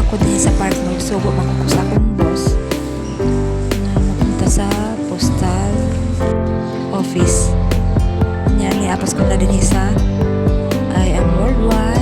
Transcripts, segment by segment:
ako din sa park magsubo ako ko sa akong boss. Na mapunta sa postal office. Niya ni apas ko na din sa I am worldwide.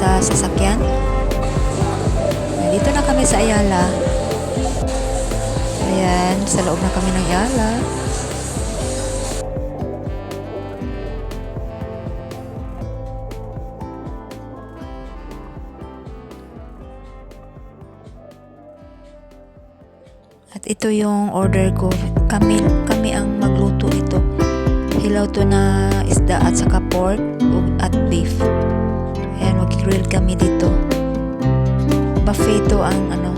sa sasakyan. Dito na kami sa Ayala. Ayan, sa loob na kami ng Ayala. At ito yung order ko. Kami, kami ang magluto ito. Hilaw to na isda at saka pork at beef. April kami dito. Buffet ang ano.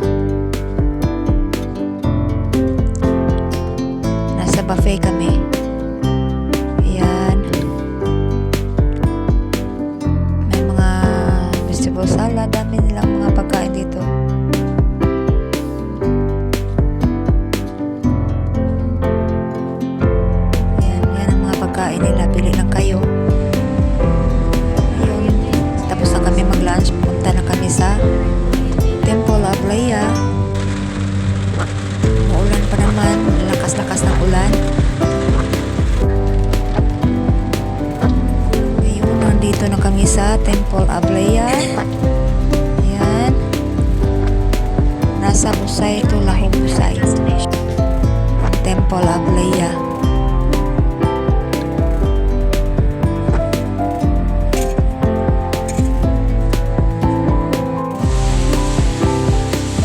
Nasa buffet kami. Ayan. May mga vegetable salad. Dami nilang mga pagkain dito. Nandito na kami sa Temple Ablea. Ayan. Nasa Busay, Tulahong Busay. Temple Ablea.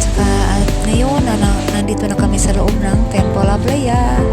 Saka at ah, ngayon, nandito na kami sa loob ng Temple Ablea.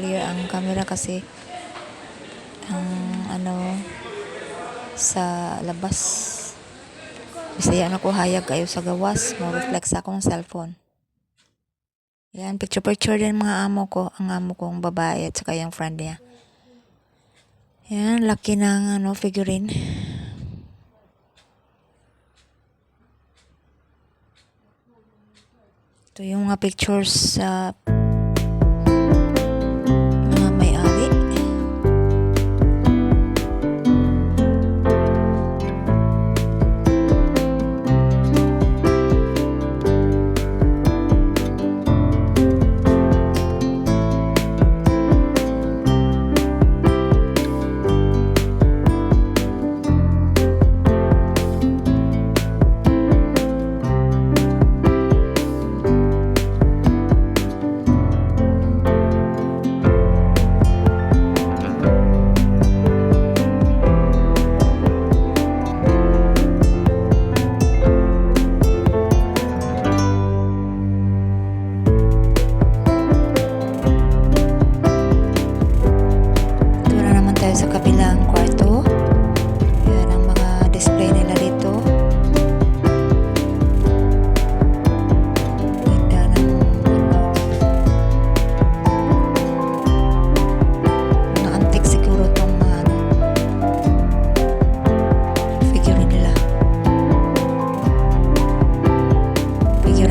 Clear ang camera kasi ang ano sa labas. Bisaya na ko hayag kayo sa gawas. Mo-reflex akong cellphone. Yan, picture-picture din mga amo ko. Ang amo kong babae at saka yung friend niya. Yan, laki ng ano, figurine. Ito yung mga pictures sa mga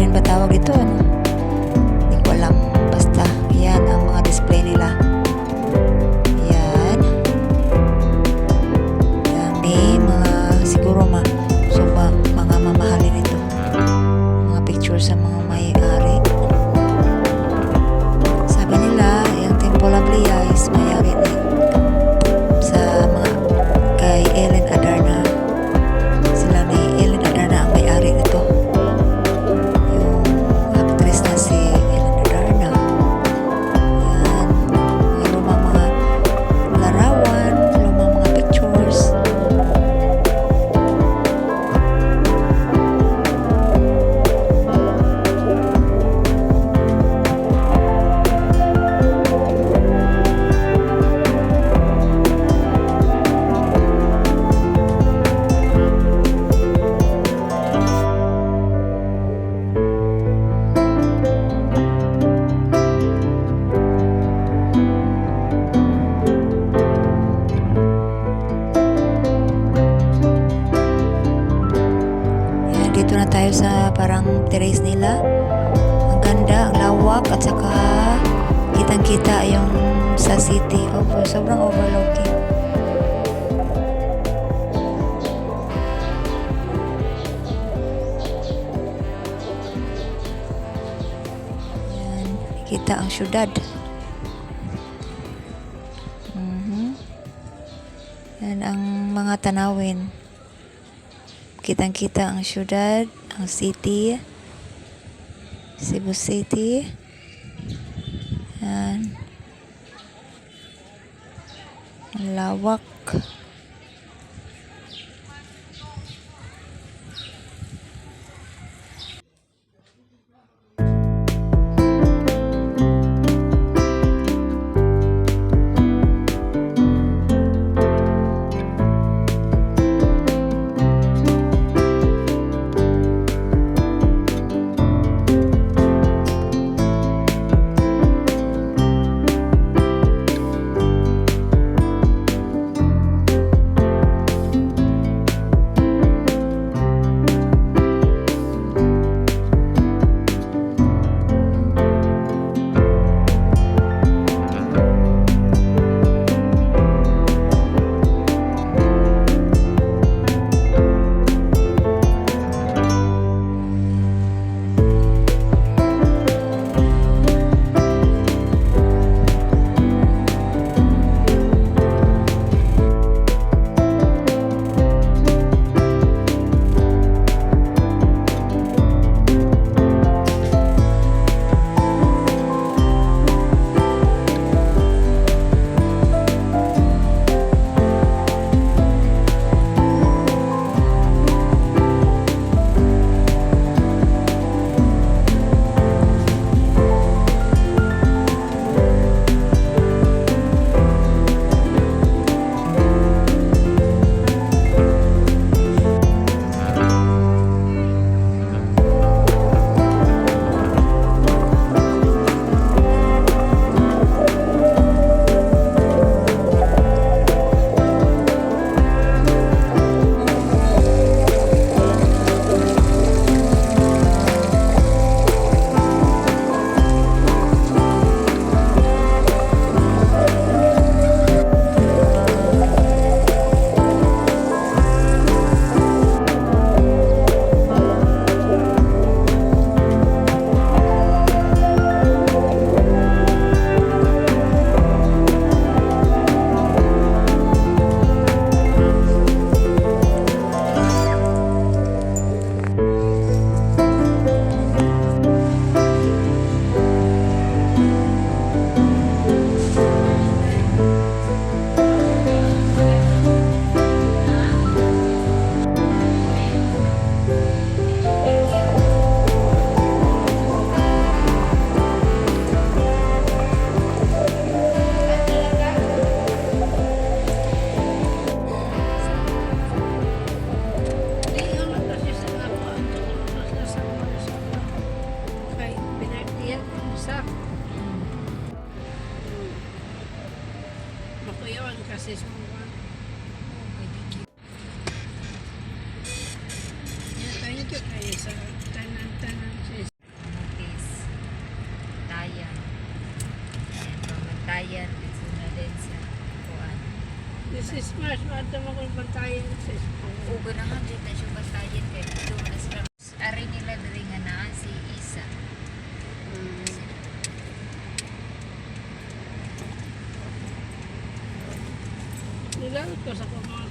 Figurine ba tawag ito? Ano? Sa parang terrace nila. Ang ganda, ang lawak, at saka kitang-kita yung sa city. Oh, sobrang overlooking. Kita ang syudad. Mhm. Yan ang mga tanawin. Kitang-kita ang syudad, ang city, Cebu City. Yan. Ang lawak. Thank you kayo sa tanan-tanan sis. Mutis. Tayan. Ayan, pamantayan. Dito na din sa kuan. This is March, wala mo kung bantayan sis. Ugo na nga dito na siya bantayan kay dito na sila. Ari nila diri nga naa si Isa. Nilaot ko sa kuma